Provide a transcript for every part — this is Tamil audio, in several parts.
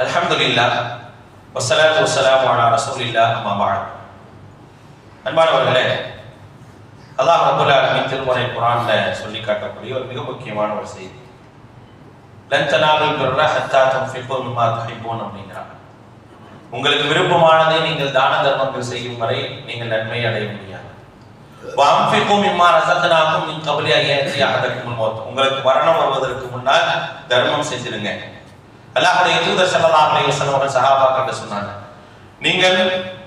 அலமதுல்லா வசலாத் வசலாம் அலா ரசூலில்லா அம்மா பாத் அன்பானவர்களே அல்லாஹ் அபுல்லா அலமின் திருமுறை குரானில் சொல்லி காட்டக்கூடிய ஒரு மிக முக்கியமான ஒரு செய்தி. லன் தனாலுல் பிர்ர ஹத்தா துன்ஃபிகு மிம்மா துஹிப்பூன் அப்படிங்கிறாங்க. உங்களுக்கு விருப்பமானதை நீங்கள் தான தர்மங்கள் செய்யும் வரை நீங்கள் நன்மை அடைய முடியாது. வஅன்ஃபிகு மிம்மா ரஸக்னாகும் மின் கப்லி உங்களுக்கு மரணம் வருவதற்கு முன்னால் தர்மம் செஞ்சிருங்க. அல்லாஹுடைய தூதர் ஸல்லல்லாஹு அலைஹி வஸல்லம் அவர்கள் சொன்னாங்க. நீங்கள்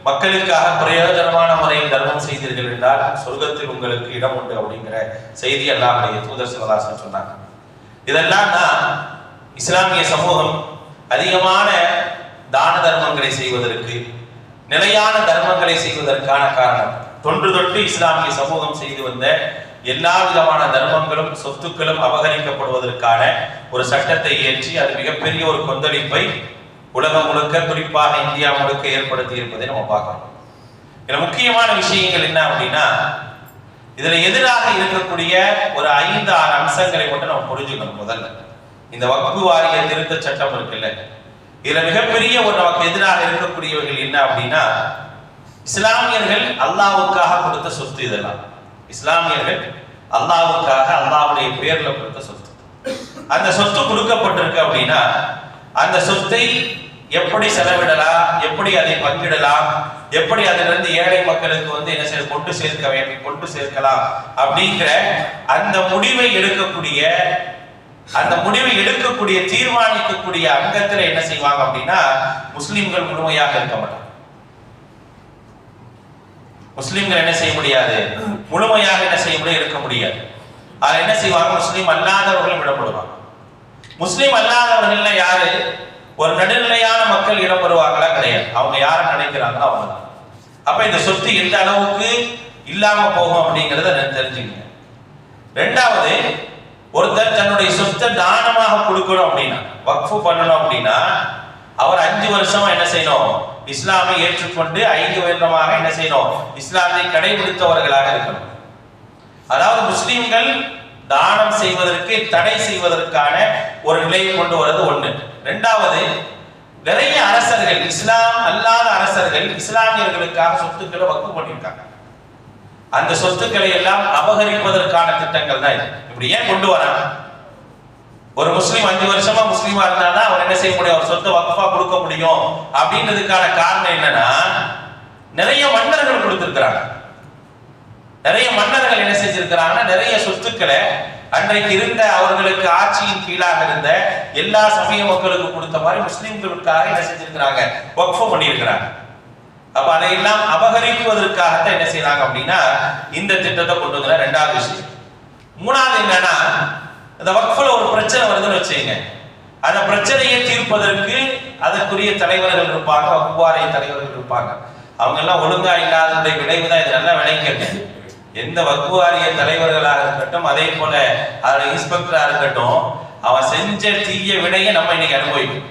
மக்களுக்காக பிரயோஜனமான முறையில் தர்மம் செய்தீர்கள் என்றால் சொர்க்கத்தில் உங்களுக்கு இடம் உண்டு அப்படிங்கிற செய்தி அல்லாஹுடைய தூதர் ஸல்லல்லாஹு சொன்னாங்க. இதெல்லாம் தான் இஸ்லாமிய சமூகம் அதிகமான தான தர்மங்களை செய்வதற்கு நிலையான தர்மங்களை செய்வதற்கான காரணம். தொன்று தொட்டு இஸ்லாமிய சமூகம் செய்து வந்த எல்லா விதமான தர்மங்களும் சொத்துக்களும் அபகரிக்கப்படுவதற்கான ஒரு சட்டத்தை இயற்றி அது மிகப்பெரிய ஒரு கொந்தளிப்பை உலகம் முழுக்க குறிப்பாக இந்தியா முழுக்க ஏற்படுத்தி இருப்பதை நம்ம பார்க்கணும் இதுல முக்கியமான விஷயங்கள் என்ன அப்படின்னா இதுல எதிராக இருக்கக்கூடிய ஒரு ஐந்து ஆறு அம்சங்களை மட்டும் நம்ம புரிஞ்சுக்கணும் முதல்ல. இந்த வகுப்பு வாரிய திருத்த சட்டம் இருக்குல்ல இதுல மிகப்பெரிய ஒரு நமக்கு எதிராக இருக்கக்கூடியவர்கள் என்ன அப்படின்னா இஸ்லாமியர்கள் அல்லாவுக்காக கொடுத்த சொத்து இதெல்லாம். இஸ்லாமியர்கள் அல்லாவுக்காக அல்லாவுடைய பேர்ல கொடுத்த சொத்து. அந்த சொத்து கொடுக்கப்பட்டிருக்கு அப்படின்னா அந்த சொத்தை எப்படி செலவிடலாம் எப்படி அதை பங்கிடலாம் எப்படி அதிலிருந்து ஏழை மக்களுக்கு வந்து என்ன செய்ய கொண்டு சேர்க்க வேண்டும் கொண்டு சேர்க்கலாம் அப்படிங்கிற அந்த முடிவை எடுக்கக்கூடிய அந்த முடிவை எடுக்கக்கூடிய தீர்மானிக்கக்கூடிய அங்கத்துல என்ன செய்வாங்க அப்படின்னா முஸ்லிம்கள் முழுமையாக இருக்க மாட்டாங்க. முஸ்லிம்கள் என்ன செய்ய முடியாது? முழுமையாக என்ன செய்ய முடியும் இருக்க முடியாது. அதை என்ன செய்வாங்க? முஸ்லீம் அல்லாதவர்களும் விடப்படுவாங்க. முஸ்லீம் அல்லாதவர்கள்ல யாரு? ஒரு நடுநிலையான மக்கள் இடம் கிடையாது. அவங்க யாரை நினைக்கிறாங்களோ அவங்க தான் அப்ப இந்த சொத்து எந்த அளவுக்கு இல்லாம போகும் அப்படிங்கறத நான் தெரிஞ்சுக்கங்க. ரெண்டாவது ஒருத்தர் தன்னுடைய சொத்தை தானமாக கொடுக்கணும் அப்படின்னா வக்ஃபு பண்ணணும் அப்படின்னா அவர் அஞ்சு வருஷமா என்ன செய்யணும்? இஸ்லாமை ஏற்றுக்கொண்டு ஐந்து வருடமாக என்ன செய்யணும் இஸ்லாத்தை கடைபிடித்தவர்களாக இருக்கணும். அதாவது முஸ்லிம்கள் தானம் செய்வதற்கு தடை செய்வதற்கான ஒரு நிலையை கொண்டு வர்றது ஒண்ணு. ரெண்டாவது நிறைய அரசர்கள் இஸ்லாம் அல்லாத அரசர்கள் இஸ்லாமியர்களுக்காக சொத்துக்களை வக்கு பண்ணியிருக்காங்க. அந்த சொத்துக்களை எல்லாம் அபகரிப்பதற்கான திட்டங்கள் தான் இது. இப்படி ஏன் கொண்டு வராங்க? ஒரு முஸ்லீம் அஞ்சு வருஷமா முஸ்லீமா இருந்தாதான் அவர் என்ன செய்ய முடியும்? அவர் சொத்தை வக்ஃபா கொடுக்க முடியும். அப்படின்றதுக்கான காரணம் என்னன்னா நிறைய மன்னர்கள் கொடுத்திருக்கிறாங்க. நிறைய மன்னர்கள் என்ன செஞ்சிருக்கிறாங்க நிறைய சொத்துக்களை அன்றைக்கு இருந்த அவர்களுக்கு ஆட்சியின் கீழாக இருந்த எல்லா சமய மக்களுக்கு கொடுத்த மாதிரி முஸ்லீம்களுக்காக என்ன செஞ்சிருக்கிறாங்க? வக்ஃபு பண்ணியிருக்கிறாங்க. அப்ப அதையெல்லாம் அபகரிக்குவதற்காகத்தான் என்ன செய்யறாங்க அப்படின்னா இந்த திட்டத்தை கொண்டு வந்த ரெண்டாவது விஷயம். மூணாவது என்னன்னா இந்த வக்ஃபில் ஒரு பிரச்சனை வருதுன்னு வச்சுங்க அந்த பிரச்சனையை தீர்ப்பதற்கு அதற்குரிய தலைவர்கள் இருப்பாங்க வகுப்பாறை தலைவர்கள் இருப்பாங்க. அவங்க எல்லாம் ஒழுங்கா இல்லாததுடைய விளைவு தான் இது நல்லா விளைங்க எந்த வக்குவாரிய தலைவர்களாக இருக்கட்டும் அதே போல அதோட இன்ஸ்பெக்டராக இருக்கட்டும் அவன் செஞ்ச தீய விடையை நம்ம இன்னைக்கு அனுபவிக்கும்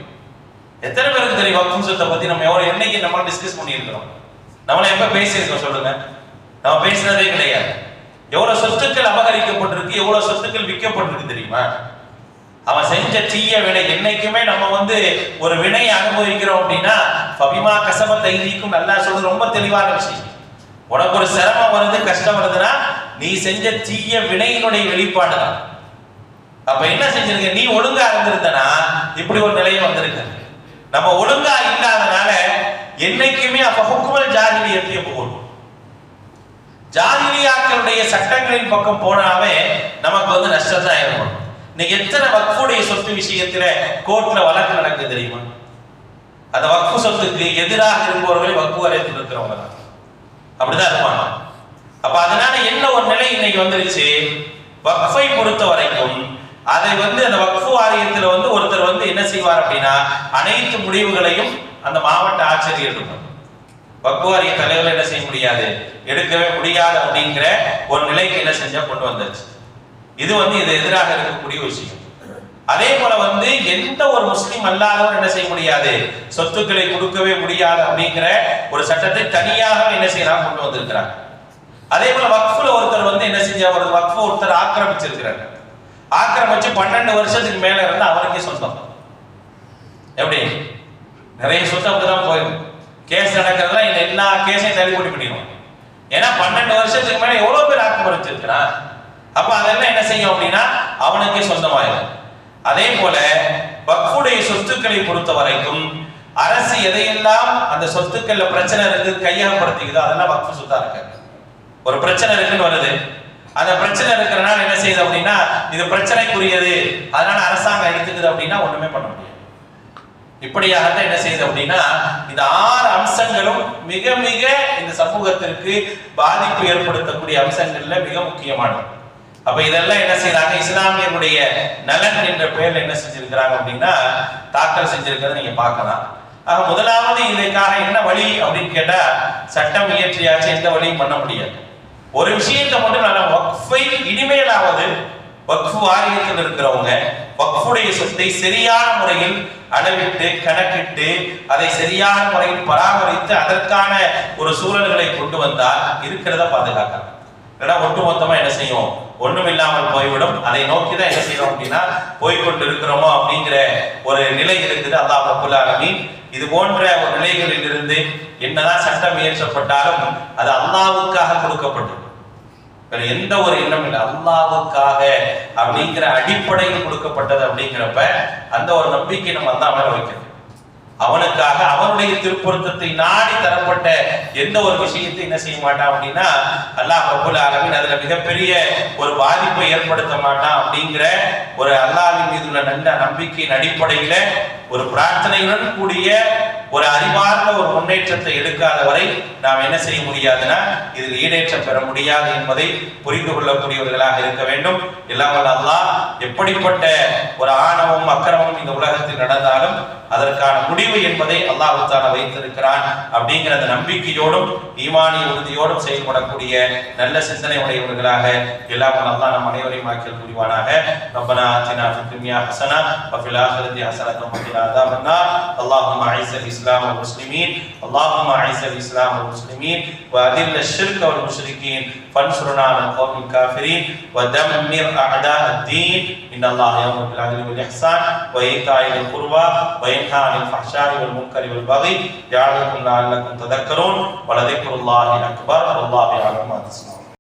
எத்தனை பேருக்கு தெரியும் வக்ஃபு சொத்தை பத்தி? நம்ம எவ்வளவு என்னைக்கு நம்ம டிஸ்கஸ் பண்ணியிருக்கிறோம்? நம்மள எப்ப பேசியிருக்கோம் சொல்லுங்க. நம்ம பேசினதே கிடையாது. எவ்வளவு சொத்துக்கள் அபகரிக்கப்பட்டிருக்கு எவ்வளவு சொத்துக்கள் விற்கப்பட்டிருக்கு தெரியுமா? அவன் செஞ்ச தீய வினை என்னைக்குமே நம்ம வந்து ஒரு வினையை அனுபவிக்கிறோம் அப்படின்னா பபிமா கசம தைரிக்கும் நல்லா சொல்றது ரொம்ப தெளிவான விஷயம். உனக்கு ஒரு சிரமம் வருது கஷ்டம் வருதுன்னா நீ செஞ்ச தீய வினையினுடைய வெளிப்பாடு தான். அப்ப என்ன செஞ்சிருக்க? நீ ஒழுங்கா இருந்திருந்தனா இப்படி ஒரு நிலையை வந்திருக்க. நம்ம ஒழுங்கா இல்லாதனால என்னைக்குமே அப்ப ஹுக்குமல் ஜாகிலியத்தையும் போகணும் ஜாகிரியாக்களுடைய சட்டங்களின் பக்கம் போனாவே நமக்கு வந்து நஷ்டம் தான் ஏற்படும் இன்னைக்கு எத்தனை வக்ஃபுடைய சொத்து விஷயத்துல கோர்ட்ல வழக்கு நடக்குது தெரியுமா? அந்த வக்ஃபு சொத்துக்கு எதிராக இருப்பவர்களே வக்ஃபு வரையத்தில் இருக்கிறவங்க தான். அப்படிதான் இருப்பாங்க. அப்ப அதனால என்ன ஒரு நிலை இன்னைக்கு வந்துருச்சு? வக்ஃபை பொறுத்த வரைக்கும் அதை வந்து அந்த வக்ஃபு வாரியத்துல வந்து ஒருத்தர் வந்து என்ன செய்வார் அப்படின்னா அனைத்து முடிவுகளையும் அந்த மாவட்ட ஆட்சியர் எடுக்கணும் வக்ஃபு தலைவர்கள் என்ன செய்ய முடியாது? எடுக்கவே முடியாது அப்படிங்கிற ஒரு நிலைக்கு என்ன செஞ்சா கொண்டு வந்துருச்சு இது வந்து இது எதிராக இருக்கக்கூடிய விஷயம். அதே போல வந்து எந்த ஒரு முஸ்லீம் அல்லாதவர் என்ன செய்ய முடியாது? சொத்துக்களை கொடுக்கவே முடியாது அப்படிங்கிற ஒரு சட்டத்தை தனியாக என்ன செய்யலாம் கொண்டு வந்திருக்கிறாங்க அதே போல வக்ஃபுல ஒருத்தர் வந்து என்ன செஞ்ச ஒரு வக்ஃபு ஒருத்தர் ஆக்கிரமிச்சிருக்கிறாங்க ஆக்கிரமிச்சு பன்னெண்டு வருஷத்துக்கு மேல இருந்து அவருக்கே சொந்தம். எப்படி? நிறைய சொத்து அப்படிதான் போயிடும். கேஸ் நடக்கிறதுல இந்த எல்லா கேஸையும் தள்ளுபடி பண்ணிடுவோம் ஏன்னா பன்னெண்டு வருஷத்துக்கு மேலே எவ்வளோ பேர் ஆக்கிரமிச்சிருக்கிறான் அப்போ அதெல்லாம் என்ன செய்யும் அப்படின்னா அவனுக்கே சொந்தமாயிடும் அதே போல வக்ஃபுடைய சொத்துக்களை பொறுத்த வரைக்கும் அரசு எதையெல்லாம் அந்த சொத்துக்கள்ல பிரச்சனை இருக்கு கையகப்படுத்திக்குதோ அதெல்லாம் வக்ஃபு சொத்தா இருக்காது ஒரு பிரச்சனை இருக்குன்னு வருது. அந்த பிரச்சனை இருக்கிறனால என்ன செய்யுது அப்படின்னா இது பிரச்சனைக்குரியது. அதனால அரசாங்கம் எடுத்துக்குது அப்படின்னா ஒண்ணுமே பண்ண முடியாது. இப்படியாகத்தான் என்ன செய்யுது அப்படின்னா இந்த ஆறு அம்சங்களும் மிக மிக இந்த சமூகத்திற்கு பாதிப்பு ஏற்படுத்தக்கூடிய அம்சங்கள்ல மிக முக்கியமானது. அப்ப இதெல்லாம் என்ன செய்யறாங்க இஸ்லாமியனுடைய நலன் என்ற பெயர்ல என்ன செஞ்சிருக்கிறாங்க அப்படின்னா தாக்கல் செஞ்சிருக்கிறத நீங்க பார்க்கலாம். ஆக முதலாவது இதற்காக என்ன வழி அப்படின்னு கேட்டா சட்டம் இயற்றியாச்சு எந்த வழியும் பண்ண முடியாது. ஒரு விஷயத்தை மட்டும் நல்லா இனிமேலாவது வக்ஃபு வாரியத்தில் இருக்கிறவங்க வக்ஃபுடைய சொத்தை சரியான முறையில் அளவிட்டு கணக்கிட்டு அதை சரியான முறையில் பராமரித்து அதற்கான ஒரு சூழல்களை கொண்டு வந்தால் இருக்கிறத பாதுகாக்கலாம். ஏன்னா ஒட்டுமொத்தமா என்ன செய்யும்? ஒண்ணும் இல்லாமல் போய்விடும். அதை நோக்கி தான் என்ன செய்யறோம் அப்படின்னா போய்கொண்டு இருக்கிறோமோ அப்படிங்கிற ஒரு நிலை இருக்குது. அல்லாஹ் ரபுல் ஆலமீன் இது போன்ற ஒரு நிலைகளில் இருந்து என்னதான் சட்டம் இயற்றப்பட்டாலும் அது அல்லாவுக்காக கொடுக்கப்பட்டது வேற எந்த ஒரு எண்ணம் இல்லை. அல்லாவுக்காக அப்படிங்கிற அடிப்படையில் கொடுக்கப்பட்டது அப்படிங்கிறப்ப அந்த ஒரு நம்பிக்கை நம்ம அந்த அமர வைக்கணும் அவனுக்காக அவனுடைய திருப்பொருத்தத்தை நாடி தரப்பட்ட எந்த ஒரு விஷயத்தை என்ன செய்ய மாட்டான் அப்படின்னா அல்லாஹ் ரபுல் ஆலமின் அதுல மிகப்பெரிய ஒரு பாதிப்பை ஏற்படுத்த மாட்டான் அப்படிங்கிற ஒரு அல்லாவின் மீது உள்ள நல்ல நம்பிக்கையின் அடிப்படையில ஒரு பிரார்த்தனையுடன் கூடிய ஒரு அறிவார்ந்த ஒரு முன்னேற்றத்தை எடுக்காத வரை நாம் என்ன செய்ய முடியாதுன்னா இதில் ஈடேற்றம் பெற முடியாது என்பதை புரிந்து கொள்ளக்கூடியவர்களாக இருக்க வேண்டும். எல்லாம் அல்லா எப்படிப்பட்ட ஒரு ஆணவம் அக்கிரமம் இந்த உலகத்தில் நடந்தாலும் அதற்கான முடிவு என்பதை அல்லாஹால வைத்திருக்கிறான் அப்படிங்கிற அந்த நம்பிக்கையோடும் ஈமானிய உறுதியோடும் செயல்படக்கூடிய நல்ல சிந்தனை உடையவர்களாக எல்லாம் நல்லா நம் அனைவரையும் ஆக்கியல் புரிவானாக ربنا آتنا في الدنيا حسنة وفي الآخرة حسنة وقنا عذاب النار اللهم أعز الإسلام والمسلمين اللهم أعز الإسلام والمسلمين وأذل الشرك والمشركين فانصرنا على القوم الكافرين ودمر أعداء الدين إن الله يأمر بالعدل والإحسان وإيتاء ذي القربى وينهى عن الفحشاء والمنكر والبغي يعظكم لعلكم تذكرون ولذكر الله أكبر والله يعلم ما تصنعون